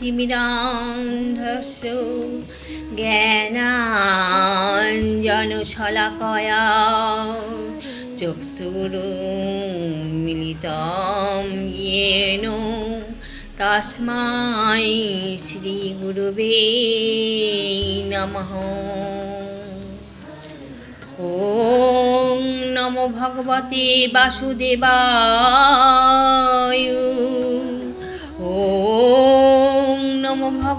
কিমিরান্ধস্য জ্ঞানাঞ্জনশলাকয়া। চক্ষুরু মিলিত ইয়েন শ্রী শ্রীগুরুবে নমঃ। ও নম ভগবতী বাসুদেবায়।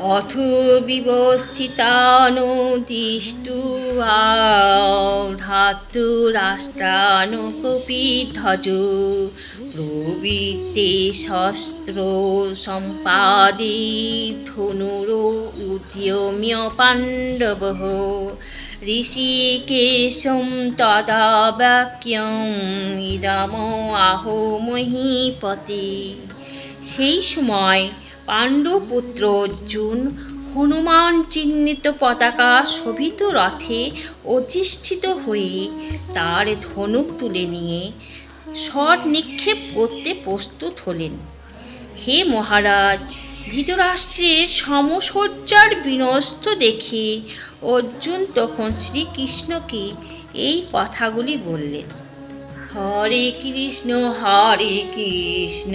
অথ বিবস্থিতানুতিষ্টু ধাতৃরাষ্ট্রানুকপি ধ্বজ প্রবৃত্তে শস্ত্র সম্পাদে ধনুরো উদ্যম্য পাণ্ডব। ঋষিকেশম তদা বাক্যম ইদম আহো মহীপতে। সেই সময় পাণ্ডপুত্র অর্জুন হনুমান চিহ্নিত পতাকা শোভিত রথে অধিষ্ঠিত হয়ে তার ধনুক তুলে নিয়ে স্বর নিক্ষেপ করতে প্রস্তুত হলেন। হে মহারাজ, ধৃতরাষ্ট্রের সমসজ্জার বিনস্ত দেখে অর্জুন তখন শ্রীকৃষ্ণকে এই কথাগুলি বললেন। হরে কৃষ্ণ হরে কৃষ্ণ।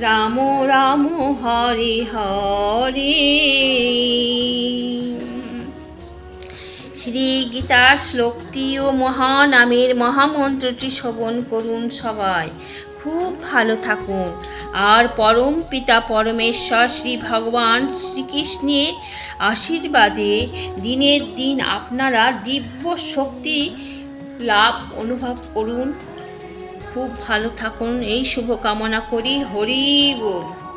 রাম রাম, হরে হরে। শ্রী গীতার শ্লোকটি ও মহানামের মহামন্ত্রটি শ্রবণ করুন সবাই। খুব ভালো থাকুন। আর পরম পিতা পরমেশ্বর শ্রী ভগবান শ্রীকৃষ্ণের আশীর্বাদে দিনের দিন আপনারা দিব্য শক্তি লাভ অনুভব করুন। খুব ভালো থাকুন এই শুভকামনা করি। হরি বল।